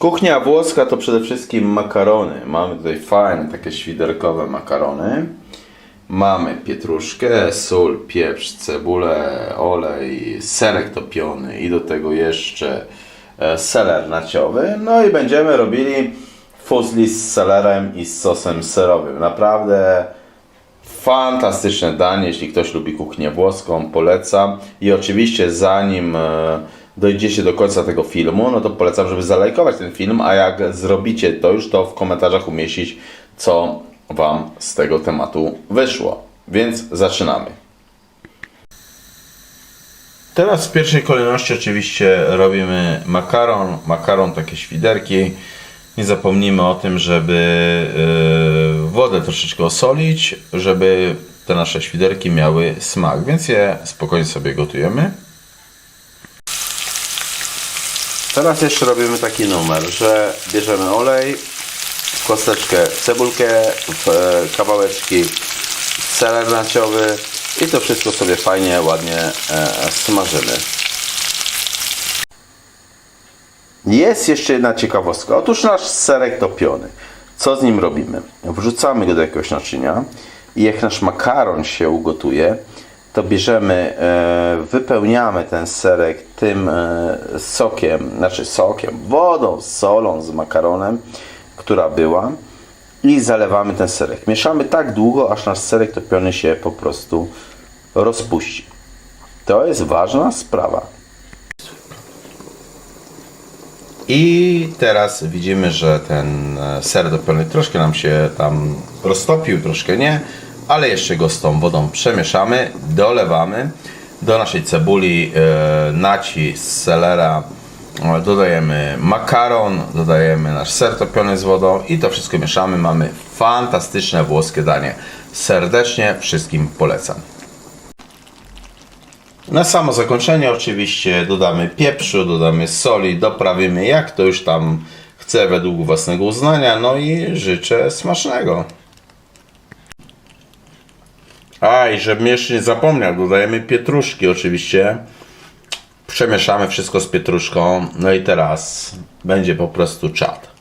Kuchnia włoska to przede wszystkim makarony. Mamy tutaj fajne takie świderkowe makarony. Mamy pietruszkę, sól, pieprz, cebulę, olej, serek topiony i do tego jeszcze e, seler naciowy. No i będziemy robili fuzli z selerem i z sosem serowym. Naprawdę fantastyczne danie, jeśli ktoś lubi kuchnię włoską, polecam. I oczywiście zanim e, dojdziecie do końca tego filmu, no to polecam, żeby zalajkować ten film, a jak zrobicie to już, to w komentarzach umieścić, co Wam z tego tematu wyszło. Więc zaczynamy. Teraz w pierwszej kolejności oczywiście robimy makaron, makaron takie świderki. Nie zapomnijmy o tym, żeby yy, wodę troszeczkę osolić, żeby te nasze świderki miały smak, więc je spokojnie sobie gotujemy. Teraz jeszcze robimy taki numer, że bierzemy olej, kosteczkę cebulkę, w- kawałeczki seler naciowy i to wszystko sobie fajnie, ładnie e, smażymy. Jest jeszcze jedna ciekawostka. Otóż nasz serek topiony. Co z nim robimy? Wrzucamy go do jakiegoś naczynia i jak nasz makaron się ugotuje, to bierzemy, e, wypełniamy ten serek tym e, sokiem, znaczy sokiem, wodą, solą, z makaronem, która była i zalewamy ten serek. Mieszamy tak długo, aż nasz serek topiony się po prostu rozpuści. To jest ważna sprawa. I teraz widzimy, że ten e, ser dopiony troszkę nam się tam roztopił, troszkę nie, ale jeszcze go z tą wodą przemieszamy, dolewamy do naszej cebuli e, naci z selera e, dodajemy makaron, dodajemy nasz ser topiony z wodą i to wszystko mieszamy. Mamy fantastyczne włoskie danie. Serdecznie wszystkim polecam. Na samo zakończenie oczywiście dodamy pieprzu, dodamy soli, doprawimy jak to już tam chce według własnego uznania, no i życzę smacznego. A i żebym jeszcze nie zapomniał, dodajemy pietruszki oczywiście. Przemieszamy wszystko z pietruszką, no i teraz będzie po prostu czad.